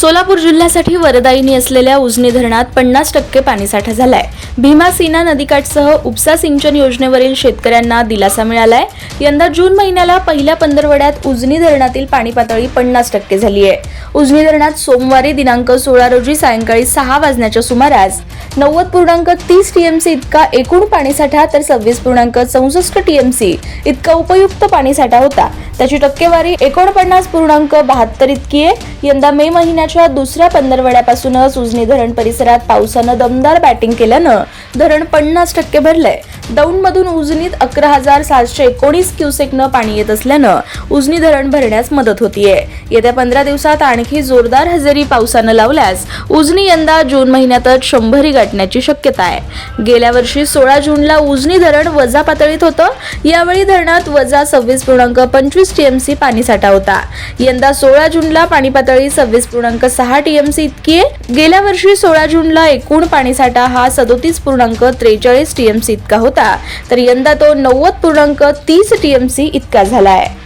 सोलापूर जिल्ह्यासाठी वरदायिनी असलेल्या उजनी धरणात पन्नास टक्के पाणीसाठा झालाय. भीमा सीना नदीकाठसह उपसा सिंचन योजनेवरील शेतकऱ्यांना दिलासा मिळालाय. यंदा जून महिन्याला पहिल्या पंधरवड्यात उजनी धरणातील पाणी पातळी पन्नास टक्के झाली आहे. उजनी धरणात सोमवारी दिनांक सोळा रोजी सायंकाळी सहा वाजण्याच्या सुमारास नव्वद पूर्णांक तीस टीएमसी इतका एकूण पाणीसाठा तर सव्वीस पूर्णांक चौसष्ट टीएमसी इतका उपयुक्त पाणीसाठा होता. त्याची टक्केवारी एकोणपन्नास पूर्णांक बहात्तर इतकी आहे. यंदा मे महिन्याच्या दुसऱ्या पंधरवड्यापासूनच उजनी धरण परिसरात पावसानं दमदार बॅटिंग केल्यानं धरण पन्नास टक्के भरलंय. दौंडमधून उजनीत अकरा हजार सातशे एकोणीस क्युसेकनं पाणी येत असल्यानं उजनी धरण भरण्यास मदत होतीये. येत्या पंधरा दिवसात आणखी जोरदार हजेरी पावसानं लावल्यास उजनी यंदा जून महिन्यातच शंभरी गाठण्याची शक्यता आहे. गेल्या वर्षी सोळा जूनला उजनी धरण वजा पातळीत होतं. यावेळी धरणात वजा सव्वीस पूर्णांक पंचवीस टीएमसी पाणीसाठा होता. यंदा सोळा जूनला पाणी पातळी सव्वीस पूर्णांक सहा टीएमसी इतकी आहे. गेल्या वर्षी सोळा जूनला एकूण पाणीसाठा हा सदोतीस पूर्णांक त्रेचाळीस टीएमसी इतका होता. तर यंदा तो नव्वद पूर्णांक तीस टीएमसी इतका झाला आहे.